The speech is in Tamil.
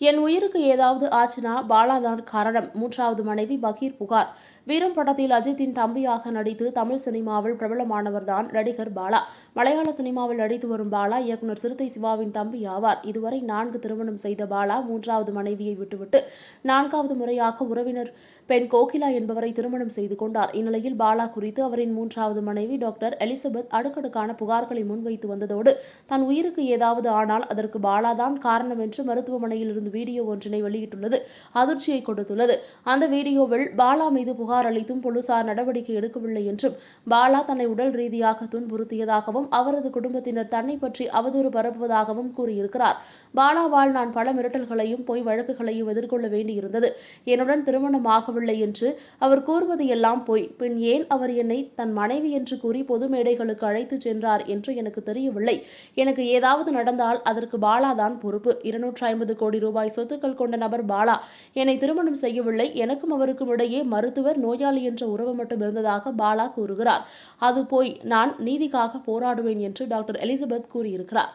என் உயிருக்கு ஏதாவது ஆச்சுனா பாலாதான் காரணம். மூன்றாவது மனைவி பகீர் புகார். வீரம் படத்தில் அஜித்தின் தம்பியாக நடித்து தமிழ் சினிமாவில் பிரபலமானவர்தான் நடிகர் பாலா. மலையாள சினிமாவில் நடித்து வரும் பாலா இயக்குனர் சிறுத்தை சிவாவின் தம்பி ஆவார். இதுவரை நான்கு திருமணம் செய்த பாலா மூன்றாவது மனைவியை விட்டுவிட்டு நான்காவது முறையாக உறவினர் பெண் கோகிலா என்பவரை திருமணம் செய்து கொண்டார். இந்நிலையில் பாலா குறித்து அவரின் மூன்றாவது மனைவி டாக்டர் எலிசபெத் அடுக்கடுக்கான புகார்களை முன்வைத்து வந்ததோடு தன் உயிருக்கு ஏதாவது ஆனால் அதற்கு பாலாதான் காரணம் என்று மருத்துவமனையில் இருந்து வீடியோ ஒன்றினை வெளியிட்டுள்ளது. அதிர்ச்சியை கொடுத்துள்ளது. அந்த வீடியோவில் பாலா மீது புகார் அளித்தும் போலீசார் நடவடிக்கை எடுக்கவில்லை என்றும் பாலா தன்னை உடல் ரீதியாக துன்புறுத்தியதாகவும் அவரது குடும்பத்தினர் தன்னை பற்றி அவதூறு பரப்புவதாகவும் கூறியிருக்கிறார். பாலாவால் நான் பல மிரட்டல்களையும் பொய் வழக்குகளையும் எதிர்கொள்ள வேண்டியிருந்தது. என்னுடன் திருமணம் ஆகவில்லை என்று அவர் கூறுவது எல்லாம் பொய். பின் ஏன் அவர் என்னை தன் மனைவி என்று கூறி பொது மேடைகளுக்கு அழைத்துச் சென்றார் என்று எனக்கு தெரியவில்லை. எனக்கு ஏதாவது நடந்தால் அதற்கு பாலாதான் பொறுப்பு. இருநூற்றி ஐம்பது கோடி ரூபாய் சொத்துக்கள் கொண்ட நபர் பாலா. என்னை திருமணம் செய்யவில்லை. எனக்கும் அவருக்கும் இடையே மருத்துவர் நோயாளி என்ற உறவு மட்டும் இருந்ததாக பாலா கூறுகிறார். அது போய் நான் நீதிக்காக போராடுவேன் என்று டாக்டர் எலிசபெத் கூறியிருக்கிறார்.